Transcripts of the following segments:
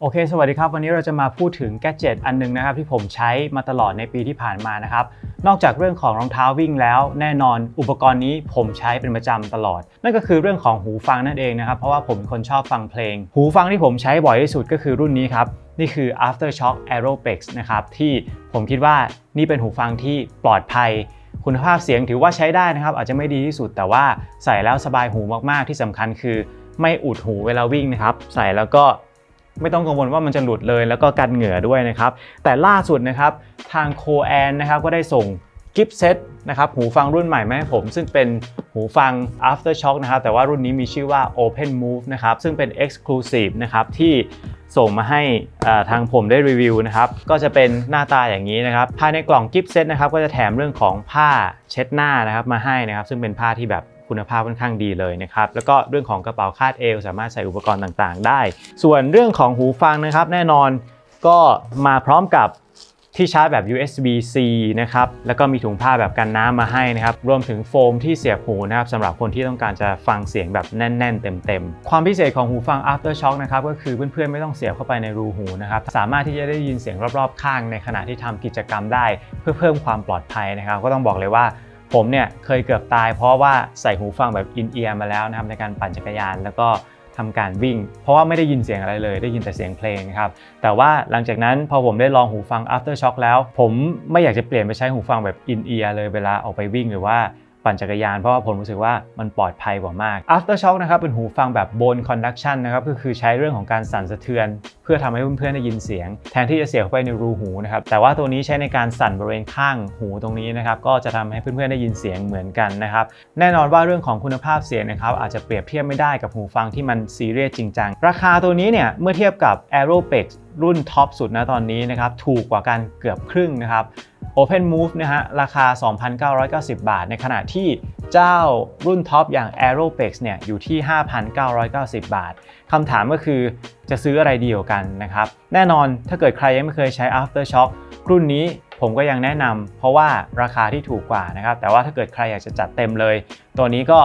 โอเค สวัสดีครับ วันนี้เราจะมาพูดถึงแกดเจิตอันหนึงนะครับที่ผมใช้มาตลอดในปีที่ผ่านมานะครับ นอกจากเรื่องของรองเท้าวิ่งแล้ว แน่นอนอุปกรณ์นี้ผมใช้เป็นประจำตลอด นั่นก็คือเรื่องของหูฟังนั่นเองนะครับ เพราะว่าผมเป็นคนชอบฟังเพลง หูฟังที่ผมใช้บ่อยที่สุดก็คือรุ่นนี้ครับ นี่คือ Aftershock Aeropex นะครับ ที่ผมคิดว่านี่เป็นหูฟังที่ปลอดภัยคุณภาพเสียงถือว่าใช้ได้นะครับ อาจจะไม่ดีที่สุดแต่ว่าใส่แล้วสบายหูมากๆที่สำคัญคือ ไม่อุดหูเวลาวิ่งนะครับ ใส่แล้วก็ ไม่ต้องกังวลว่ามันจะหลุดเลย แล้วก็กันเหงื่อด้วยนะครับ แต่ล่าสุดนะครับทางโคแอนนะครับก็ได้ส่งกิฟต์เซตนะครับหูฟังรุ่นใหม่มาให้ผม ซึ่งเป็นหูฟัง Aftershock นะครับแต่ว่ารุ่นนี้มีชื่อว่า Open Move นะครับซึ่งเป็น Exclusive นะครับที่ส่งมาให้ทางผมได้รีวิวนะครับก็จะเป็นหน้าตาอย่างนี้นะครับภายในกล่องกิฟต์เซตนะครับก็จะแถมเรื่องของผ้าเช็ดหน้านะครับมาให้นะครับซึ่งเป็นผ้าที่แบบ คุณภาพค่อนข้างดีเลยนะครับแล้วก็เรื่องของกระเป๋าคาดเอวสามารถใส่อุปกรณ์ต่างๆ ได้ ส่วนเรื่องของหูฟังนะครับ แน่นอนก็มาพร้อมกับที่ชาร์จแบบ USB-C นะครับ แล้วก็มีถุงผ้าแบบกันน้ำมาให้นะครับ รวมถึงโฟมที่เสียบหูนะครับสำหรับคนที่ต้องการจะฟังเสียงแบบแน่น ๆ เต็ม ๆ ความพิเศษของหูฟัง Aftershock นะครับ ก็คือเพื่อน ๆ ไม่ต้องเสียบเข้าไปในรูหูนะครับ สามารถที่จะได้ยินเสียงรอบ ๆ ข้างในขณะที่ทำกิจกรรมได้ เพื่อเพิ่มความปลอดภัยนะครับ ก็ต้องบอกเลยว่า ผมเนี่ยเคยเกือบตายเพราะว่าใส่หูฟังแบบอินเอียร์มาแล้วนะครับในการปั่นจักรยานแล้วก็ทำการวิ่ง เพราะว่าไม่ได้ยินเสียงอะไรเลย ได้ยินแต่เสียงเพลงครับแต่ว่าหลังจากนั้นพอผมได้ลองหูฟัง Aftershock แล้ว ผมไม่อยากจะเปลี่ยนไปใช้หูฟังแบบอินเอียร์เลยเวลาออกไปวิ่งหรือว่า ปั่นจักรยานเพราะว่าผมรู้สึกว่ามันปลอดภัยกว่ามาก Aftershock นะครับเป็นหูฟังแบบ bone conduction นะครับก็คือใช้เรื่องของการสั่นสะเทือน เพื่อทำให้เพื่อนๆได้ยินเสียง แทนที่จะเสียบเข้าไปในรูหูนะครับแต่ว่าตัวนี้ใช้ในการสั่นบริเวณข้างหูตรงนี้นะครับก็จะทำให้เพื่อนๆได้ยินเสียงเหมือนกันนะครับแน่นอนว่าเรื่องของคุณภาพเสียงนะครับอาจจะเปรียบเทียบไม่ได้กับหูฟังที่มันซีเรียสจริงจังราคาตัวนี้เนี่ยเมื่อเทียบกับ Aeropex รุ่นท็อปสุดนะตอนนี้นะครับถูกกว่ากันเกือบครึ่งนะครับ Open Move นะฮะราคา 2,990 บาท ในขณะที่เจ้ารุ่นท็อปอย่าง Aeropex เนี่ยอยู่ที่ 5,990 บาทคำถามก็คือจะซื้ออะไรดีกว่ากันนะครับ แน่นอนถ้าเกิดใครยังไม่เคยใช้ Aftershock รุ่นนี้ผมก็ยังแนะนำเพราะว่าราคาที่ถูกกว่านะครับ แต่ว่าถ้าเกิดใครอยากจะจัดเต็มเลย ตัวนี้ก็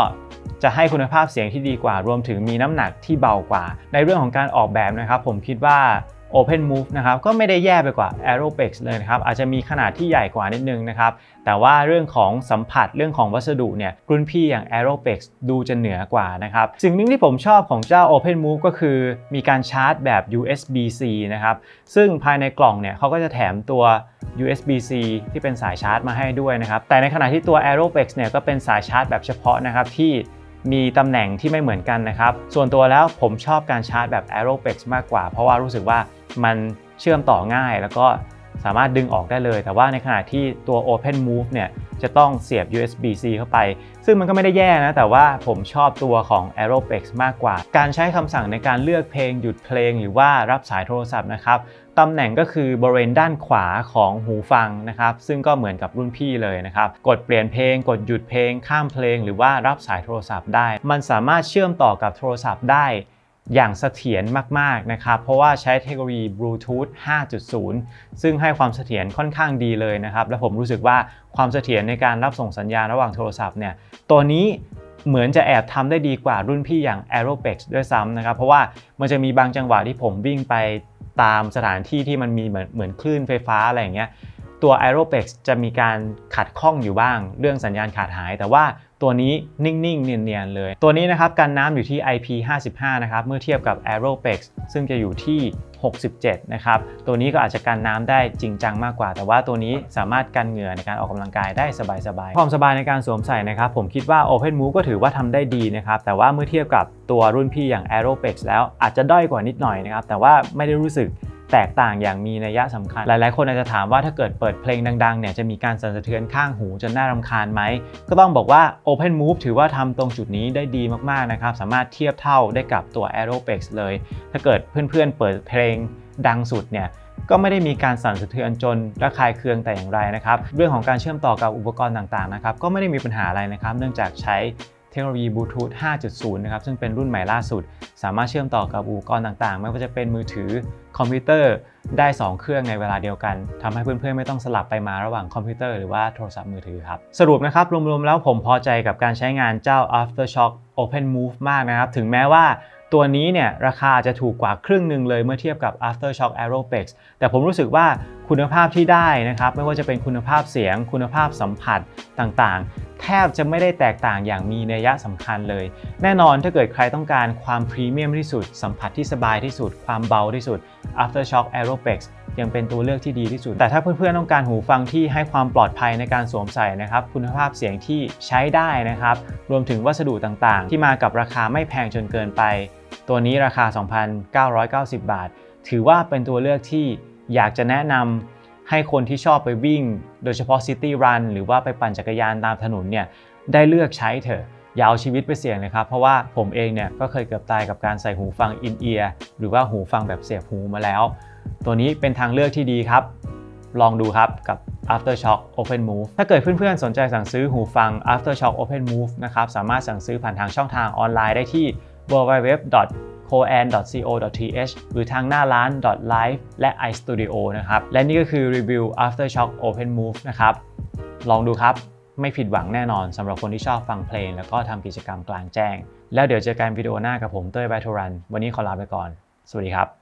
จะให้คุณภาพเสียงที่ดีกว่า รวมถึงมีน้ำหนักที่เบากว่า ในเรื่องของการออกแบบนะครับ ผมคิดว่า Open Move นะครับก็ไม่ได้แย่ไปกว่า Aeropex เลยนะครับอาจจะมีขนาดที่ใหญ่กว่านิดนึงนะครับแต่ว่าเรื่องของสัมผัสเรื่องของวัสดุเนี่ยรุ่นพี่อย่าง Aeropex ดูจะเหนือกว่านะครับสิ่งหนึงที่ผมชอบของเจ้า Open Move ก็คือมีการชาร์จแบบ USB-C นะครับซึ่งภายในกล่องเนี่ยเขาก็จะแถมตัว USB-C ที่เป็นสายชาร์จมาให้ด้วยนะครับแต่ในขณะที่ตัว Aeropex เนี่ยก็เป็นสายชาร์จแบบเฉพาะนะครับที่มีตำแหน่งที่ไม่เหมือนกันนะครับ ส่วนตัวแล้วผมชอบการชาร์จแบบ Aeropex มากกว่า เพราะว่ารู้สึกว่า มันเชื่อมต่อง่าย แล้วก็สามารถดึงออกได้เลย แต่ว่าในขณะที่ตัว Open Move เนี่ยจะต้องเสียบ USB-C เข้าไป ซึ่งมันก็ไม่ได้แย่นะ แต่ว่าผมชอบตัวของ Aeropex มากกว่า การใช้คำสั่งในการเลือกเพลงหยุดเพลง หรือว่ารับสายโทรศัพท์นะครับตำแหน่งก็คือบริเวณด้านขวาของหูฟังนะครับ ซึ่งก็เหมือนกับรุ่นพี่เลยนะครับ กดเปลี่ยนเพลง กดหยุดเพลง ข้ามเพลง หรือว่ารับสายโทรศัพท์ได้ มันสามารถเชื่อมต่อกับโทรศัพท์ได้ อย่างเสถียรมากๆนะครับ เพราะว่าใช้เทคโนโลยี Bluetooth 5.0 ซึ่งให้ความเสถียรค่อนข้างดีเลยนะครับ และผมรู้สึกว่าความเสถียรในการรับส่งสัญญาณระหว่างโทรศัพท์เนี่ยตัวนี้เหมือนจะแอบทำได้ดีกว่ารุ่นพี่อย่าง Aeropex ด้วยซ้ำนะครับ เพราะว่ามันจะมีบางจังหวะที่ผมวิ่งไปตามสถานที่ที่มันมีเหมือนเหมือนคลื่นไฟฟ้าอะไรอย่างเงี้ยตัว Aeropex จะมีการขัดข้องอยู่บ้างเรื่องสัญญาณขาดหาย แต่ว่า ตัวนี้นิ่งๆ เนียนๆ เลย ตัวนี้นะครับกันน้ำอยู่ที่ IP55 นะครับเมื่อเทียบกับ Aeropex ซึ่งจะอยู่ที่ 67 นะครับ ตัวนี้ก็อาจจะกันน้ำได้จริงจังมากกว่า แต่ว่าตัวนี้สามารถกันเหงื่อในการออกกำลังกายได้สบายๆ ความสบายในการสวมใส่นะครับ ผมคิดว่า Open Move ก็ถือว่าทำได้ดีนะครับ แต่ว่าเมื่อเทียบกับตัวรุ่นพี่อย่าง Aeropex แล้วอาจจะด้อยกว่านิดหน่อยนะครับ แต่ว่าไม่ได้รู้สึก แตกต่างอย่างมีนัยสำคัญ หลายๆ คนอาจจะถามว่าถ้าเกิดเปิดเพลงดังๆเนี่ยจะมีการสั่นสะเทือนข้างหูจนน่ารำคาญไหม ก็ต้องบอกว่า Open Move ถือว่าทำตรงจุดนี้ได้ดีมากๆนะครับ สามารถเทียบเท่าได้กับตัว Aeropex เลย ถ้าเกิดเพื่อนๆเปิดเพลงดังสุดเนี่ยก็ไม่ได้มีการสั่นสะเทือนจนระคายเคืองแต่อย่างไรนะครับ เรื่องของการเชื่อมต่อกับอุปกรณ์ต่างๆนะครับก็ไม่ได้มีปัญหาอะไรนะครับ เนื่องจากใช้ เทคโนโลยีบลูทูธ 5.0 นะครับ ซึ่งเป็นรุ่นใหม่ล่าสุด สามารถเชื่อมต่อกับอุปกรณ์ต่างๆ ไม่ว่าจะเป็นมือถือคอมพิวเตอร์ได้ 2 เครื่องในเวลาเดียวกันทำให้เพื่อนๆ ไม่ต้องสลับไปมาระหว่างคอมพิวเตอร์หรือว่าโทรศัพท์มือถือครับ สรุปนะครับ รวมๆ แล้วผมพอใจกับการใช้งานเจ้า Aftershock Open Move มากนะครับ ถึงแม้ว่าตัวนี้เนี่ยราคาจะถูกกว่าครึ่งหนึ่งเลยเมื่อเทียบกับ Aftershock Aeropex แต่ผมรู้สึกว่าคุณภาพที่ได้นะครับ ไม่ว่าจะเป็นคุณภาพเสียง คุณภาพสัมผัสต่างๆ แทบจะไม่ได้แตกต่างอย่างมีนัยสำคัญเลย แน่นอนถ้าเกิดใครต้องการความพรีเมียมที่สุด สัมผัสที่สบายที่สุด ความเบาที่สุด Aftershock Aeropex ยังเป็นตัวเลือกที่ดีที่สุด แต่ถ้าเพื่อนๆต้องการหูฟังที่ให้ความปลอดภัยในการสวมใส่นะครับ คุณภาพเสียงที่ใช้ได้นะครับ รวมถึงวัสดุต่างๆ ที่มากับราคาไม่แพงจนเกินไป ตัวนี้ราคา 2,990 บาท ถือว่าเป็นตัวเลือกที่อยากจะแนะนำ ให้คนที่ชอบไปวิ่ง โดยเฉพาะ City Run หรือว่าไปปั่นจักรยานตามถนนเนี่ยได้เลือกใช้เถอะอย่าเอาชีวิตไปเสี่ยงนะครับ เพราะว่าผมเองเนี่ยก็เคยเกือบตายกับการใส่หูฟัง in ear หรือว่าหูฟังแบบเสียบหูมาแล้ว ตัวนี้เป็นทางเลือกที่ดีครับ ลองดูครับกับ Aftershock Open Move ถ้าเกิดเพื่อนๆ สนใจสั่งซื้อหูฟัง Aftershock Open Move นะครับ สามารถสั่งซื้อผ่านทางช่องทางออนไลน์ได้ที่ www poan.co.th หรือทางหน้าร้าน .live และ iStudio นะครับ และนี่ก็คือรีวิว Aftershock Open Move นะครับ ลองดูครับ ไม่ผิดหวังแน่นอนสำหรับคนที่ชอบฟังเพลง แล้วก็ทำกิจกรรมกลางแจ้ง แล้วเดี๋ยวเจอกันวิดีโอหน้ากับผมเต้ยไบโทรัน วันนี้ขอลาไปก่อน สวัสดีครับ